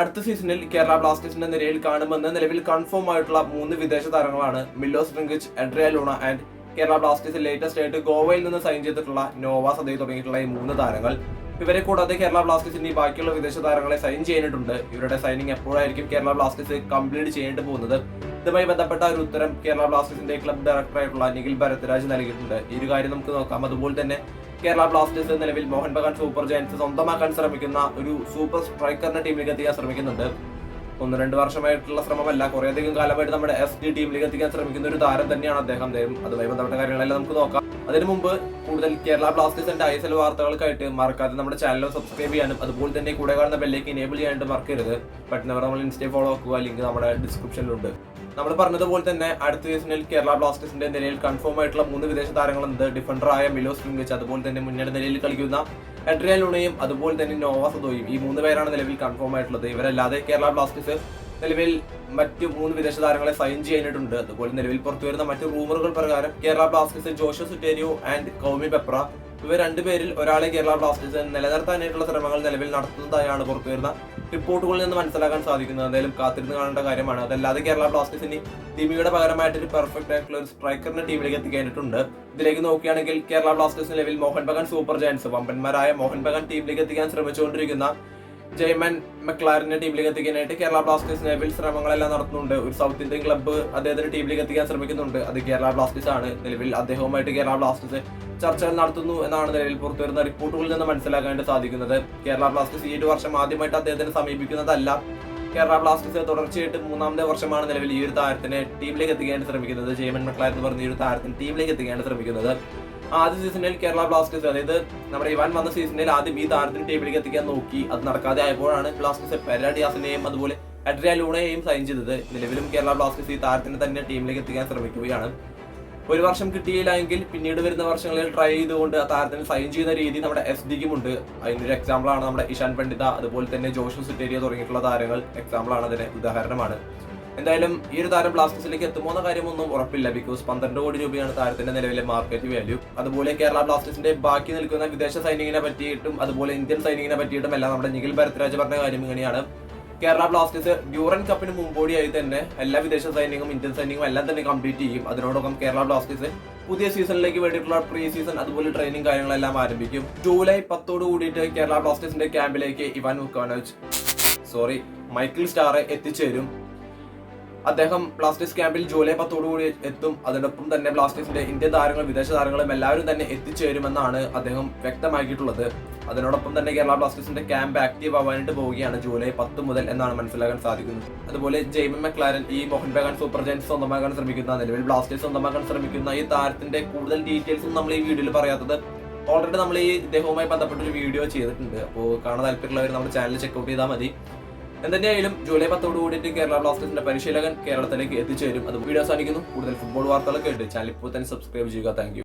അടുത്ത സീസണിൽ കേരള ബ്ലാസ്റ്റേഴ്സിന്റെ നിരയിൽ കാണുമെന്ന് നിലവിൽ കൺഫേം ആയിട്ടുള്ള മൂന്ന് വിദേശ താരങ്ങളാണ് Milos Drincic Adrian Luna and Kerala Blasters latest ആയിട്ട് ഗോവയിൽ നിന്ന് സൈൻ ചെയ്തിട്ടുള്ള നോവ സദൈ തുടങ്ങിയിട്ടുള്ള ഈ മൂന്ന് താരങ്ങൾ. ഇവരെ കൂടാതെ കേരള ബ്ലാസ്റ്റേഴ്സിന്റെ ഈ ബാക്കിയുള്ള വിദേശ താരങ്ങളെ സൈൻ ചെയ്തിട്ടുണ്ട് ഇവരുടെ സൈനിങ് എപ്പോഴായിരിക്കും കേരള ബ്ലാസ്റ്റേഴ്സ് കംപ്ലീറ്റ് ചെയ്യേണ്ടി പോകുന്നത്? ഇതുമായി ബന്ധപ്പെട്ട ഒരു ഉത്തരം കേരള ബ്ലാസ്റ്റേഴ്സിന്റെ ക്ലബ് ഡയറക്ടറായിട്ടുള്ള നിഖിൽ ഭരത്രാജ് നൽകിയിട്ടുണ്ട്. ഈ ഒരു കാര്യം നമുക്ക് നോക്കാം. അതുപോലെ തന്നെ കേരള ബ്ലാസ്റ്റേഴ്സ് നിലവിൽ മോഹൻ ബഗാൻ സൂപ്പർ ജയൻസ് സ്വന്തമാക്കാൻ ശ്രമിക്കുന്ന ഒരു സൂപ്പർ സ്ട്രൈക്കറിന്റെ ടീമിലേക്ക് എത്തിക്കാൻ ശ്രമിക്കുന്നുണ്ട്. ഒന്ന് രണ്ട് വർഷമായിട്ടുള്ള ശ്രമമല്ല. കുറേയധികം കാലമായിട്ട് നമ്മുടെ എസ് ഡി ടീമിലേക്ക് എത്തിക്കാൻ ശ്രമിക്കുന്ന ഒരു താരം തന്നെയാണ് അദ്ദേഹം. അതുമായി ബന്ധപ്പെട്ട കാര്യങ്ങളെല്ലാം നമുക്ക് നോക്കാം. അതിനു മുമ്പ് കൂടുതൽ കേരള ബ്ലാസ്റ്റേഴ്സിന്റെ ഐ എസ് എൽ വാർത്തകൾക്കായിട്ട് മറക്കാതെ നമ്മുടെ ചാനൽ സബ്സ്ക്രൈബ് ചെയ്യാനും അതുപോലെ തന്നെ കൂടെ കാണുന്ന ബെല്ലേക്ക് എനേബിൾ ചെയ്യാനായിട്ട് മറക്കരുത്. പെട്ടെന്ന് നമ്മൾ ഇൻസ്റ്റയിൽ ഫോളോ ആക്കുക. ലിങ്ക് നമ്മുടെ ഡിസ്ക്രിപ്ഷനിലുണ്ട് നമ്മൾ പറഞ്ഞതുപോലെ തന്നെ അടുത്ത സീസണിൽ കേരള ബ്ലാസ്റ്റേഴ്സിന്റെ നിലയിൽ കൺഫേം ആയിട്ടുള്ള മൂന്ന് വിദേശ താരങ്ങളുണ്ട്. ഡിഫൻഡറായ മിലോസ് ലിംഗച്ച് അതുപോലെ തന്നെ മുന്നണി നിലയിൽ കളിക്കുന്ന എഡ്രിയ ലുണയും അതുപോലെ തന്നെ നോവാ സദോയും ഈ മൂന്ന് പേരാണ് നിലവിൽ കൺഫേം ആയിട്ടുള്ളത്. ഇവരല്ലാതെ കേരള ബ്ലാസ്റ്റേഴ്സ് നിലവിൽ മറ്റ് മൂന്ന് വിദേശ താരങ്ങളെ സൈൻ ചെയ്യാനായിട്ടുണ്ട്. അതുപോലെ നിലവിൽ പുറത്തു വരുന്ന മറ്റ് റൂമറുകൾ പ്രകാരം Kerala Blasters Joshua Sotirio and Kwame Peprah ഇവർ രണ്ടുപേരിൽ ഒരാളെ കേരള ബ്ലാസ്റ്റേഴ്സ് നിലനിർത്താനായിട്ടുള്ള ശ്രമങ്ങൾ നിലവിൽ നടത്തുന്നതായാണ് പുറത്തു വരുന്ന റിപ്പോർട്ടുകളിൽ നിന്ന് മനസ്സിലാക്കാൻ സാധിക്കുന്നത്. എന്തായാലും കാത്തിരുന്ന് കാണേണ്ട കാര്യമാണ്. അതല്ലാതെ കേരള ബ്ലാസ്റ്റേഴ്സിന് ടീമിയുടെ പകരമായിട്ട് ഒരു പെർഫെക്റ്റ് ആയിട്ടുള്ള ഒരു സ്ട്രൈക്കറിന്റെ ടീമിലേക്ക് എത്തിക്കാനായിട്ടുണ്ട്. ഇതിലേക്ക് നോക്കുകയാണെങ്കിൽ Kerala Blasters level Mohun Bagan super giants വമ്പന്മാരായ Mohan Bagan ടീമിലേക്ക് എത്തിക്കാൻ ശ്രമിച്ചുകൊണ്ടിരിക്കുന്ന ജയ്മൻ മെക്ലാറിന്റെ ടീമിലേക്ക് എത്തിക്കാനായിട്ട് കേരള ബ്ലാസ്റ്റേഴ്സ് നിലവിൽ ശ്രമങ്ങളെല്ലാം നടത്തുന്നുണ്ട്. ഒരു സൗത്ത് ഇന്ത്യൻ ക്ലബ്ബ് അദ്ദേഹത്തിന്റെ ടീമിലേക്ക് എത്തിക്കാൻ ശ്രമിക്കുന്നുണ്ട്. അത് കേരള ബ്ലാസ്റ്റേഴ്സ് ആണ്. നിലവിൽ അദ്ദേഹവുമായിട്ട് കേരള ബ്ലാസ്റ്റേഴ്സ് ചർച്ചകൾ നടത്തുന്നു എന്നാണ് നിലവിൽ പുറത്തുവരുന്ന റിപ്പോർട്ടുകളിൽ നിന്ന് മനസ്സിലാക്കാനായിട്ട് സാധിക്കുന്നത്. കേരള ബ്ലാസ്റ്റേഴ്സ് ഈ ഒരു വർഷം ആദ്യമായിട്ട് അദ്ദേഹത്തിന് സമീപിക്കുന്നതല്ല. കേരള ബ്ലാസ്റ്റേഴ്സ് തുടർച്ചയായിട്ട് മൂന്നാമത്തെ വർഷമാണ് നിലവിൽ ഈ ഒരു താരത്തിനെ ടീമിലേക്ക് എത്തിക്കാൻ ശ്രമിക്കുന്നത്. ജെയ്മൻ മക്ലാർ എന്ന് പറഞ്ഞ ഈ ഒരു താരത്തിന് ടീമിലേക്ക് എത്തിക്കാൻ ശ്രമിക്കുന്നത്. ആദ്യ സീസണിൽ കേരള ബ്ലാസ്റ്റേഴ്സ് അതായത് നമ്മുടെ ഇവാൻ വന്ന സീസണിൽ ആദ്യം ഈ താരത്തിന് ടീമിലേക്ക് എത്തിക്കാൻ നോക്കി. അത് നടക്കാതെ ആയപ്പോഴാണ് ബ്ലാസ്റ്റേഴ്സ് പെരാഡിയാസിനെയും അതുപോലെ അഡ്രിയ ലൂണയെയും സൈൻ ചെയ്തത്. നിലവിലും കേരള ബ്ലാസ്റ്റേഴ്സ് ഈ താരത്തിന് തന്നെ ടീമിലേക്ക് എത്തിക്കാൻ ശ്രമിക്കുകയാണ്. ഒരു വർഷം കിട്ടിയില്ല എങ്കിൽ പിന്നീട് വരുന്ന വർഷങ്ങളിൽ ട്രൈ ചെയ്തുകൊണ്ട് ആ താരത്തിന് സൈൻ ചെയ്യുന്ന രീതി നമ്മുടെ എസ് ഡിക്കും ഉണ്ട്. അതിനൊരു എക്സാമ്പിൾ ആണ് നമ്മുടെ ഇഷാൻ പണ്ഡിത അതുപോലെ തന്നെ ജോഷു സിറ്റേരിയ തുടങ്ങിയിട്ടുള്ള താരങ്ങൾ. എക്സാമ്പിൾ ആണ് അതിന് ഉദാഹരണമാണ്. എന്തായാലും ഈ ഒരു താരം ബ്ലാസ്റ്റേഴ്സിലേക്ക് എത്തുമോ എന്ന കാര്യമൊന്നും ഉറപ്പില്ല. ബിക്കോസ് പന്ത്രണ്ട് കോടി രൂപയാണ് താരത്തിന്റെ നിലവിലെ മാർക്കറ്റ് വാല്യൂ അതുപോലെ കേരള ബ്ലാസ്റ്റേഴ്സിന്റെ ബാക്കി നിൽക്കുന്ന വിദേശ സൈനികനെ പറ്റിയിട്ടും അതുപോലെ ഇന്ത്യൻ സൈനികനെ പറ്റിയിട്ടും എല്ലാം നമ്മുടെ നിഖിൽ ഭരത്രാജ് പറഞ്ഞ കാര്യം ഇങ്ങനെയാണ്. കേരള ബ്ലാസ്റ്റേഴ്സ് ഡ്യൂറൻ കപ്പിന് മുമ്പോടിയായി തന്നെ എല്ലാ വിദേശ സൈന്യങ്ങളും ഇന്ത്യൻ സൈന്യങ്ങളും എല്ലാം തന്നെ കംപ്ലീറ്റ് ചെയ്യും. അതിനോടൊപ്പം കേരള ബ്ലാസ്റ്റേഴ്സ് പുതിയ സീസണിലേക്ക് വേണ്ടിയിട്ടുള്ള പ്രീ സീസൺ അതുപോലെ ട്രെയിനിങ് കാര്യങ്ങളെല്ലാം ആരംഭിക്കും. ജൂലൈ പത്തോട് കൂടിയിട്ട് കേരള ബ്ലാസ്റ്റേഴ്സിന്റെ ക്യാമ്പിലേക്ക് Ivan Vukomanovic sorry Mikael Stahre എത്തിച്ചേരും. അദ്ദേഹം ബ്ലാസ്റ്റേഴ്സ് ക്യാമ്പിൽ ജൂലൈ പത്തോടുകൂടി എത്തും. അതിനൊപ്പം തന്നെ ബ്ലാസ്റ്റേഴ്സിന്റെ ഇന്ത്യൻ താരങ്ങളും വിദേശ താരങ്ങളും എല്ലാവരും തന്നെ എത്തിച്ചേരുമെന്നാണ് അദ്ദേഹം വ്യക്തമാക്കിയിട്ടുള്ളത്. അതിനോടൊപ്പം തന്നെ കേരള ബ്ലാസ്റ്റേഴ്സിന്റെ ക്യാമ്പ് ആക്റ്റീവ് ആവാനായിട്ട് പോവുകയാണ് ജൂലൈ പത്ത് മുതൽ എന്നാണ് മനസ്സിലാക്കാൻ സാധിക്കുന്നത്. അതുപോലെ ജെയ്മൻ മെക്ലാരൻ ഈ മോഹൻ ബഗാൻ സൂപ്പർ ജയൻസ് സ്വന്തമാക്കാൻ ശ്രമിക്കുന്ന നിലവിൽ ബ്ലാസ്റ്റേഴ്സ് സ്വന്തമാക്കാൻ ശ്രമിക്കുന്ന ഈ താരത്തിന്റെ കൂടുതൽ ഡീറ്റെയിൽസും നമ്മൾ ഈ വീഡിയോയിൽ പറയാത്തത് ഓൾറെഡി നമ്മൾ ഈ ഇദ്ദേഹവുമായി ബന്ധപ്പെട്ട ഒരു വീഡിയോ ചെയ്തിട്ടുണ്ട്. അപ്പോൾ കാണാൻ താല്പര്യമുള്ളവർ നമ്മുടെ ചാനൽ ചെക്കൗട്ട് ചെയ്താൽ മതി. എന്തെങ്കിലും ജൂലൈ പത്തോട് കൂടിയിട്ട് കേരള ബ്ലാസ്റ്റേഴ്സിന്റെ പരിശീലകൻ കേരളത്തിലേക്ക് എത്തിച്ചേരും. അത് വീഡിയോ സാധിക്കുന്നു കൂടുതൽ ഫുട്ബോൾ വാർത്തകളൊക്കെ ഉണ്ട്. ചാനൽ ഇപ്പോൾ തന്നെ സബ്സ്ക്രൈബ് ചെയ്യുക. താങ്ക്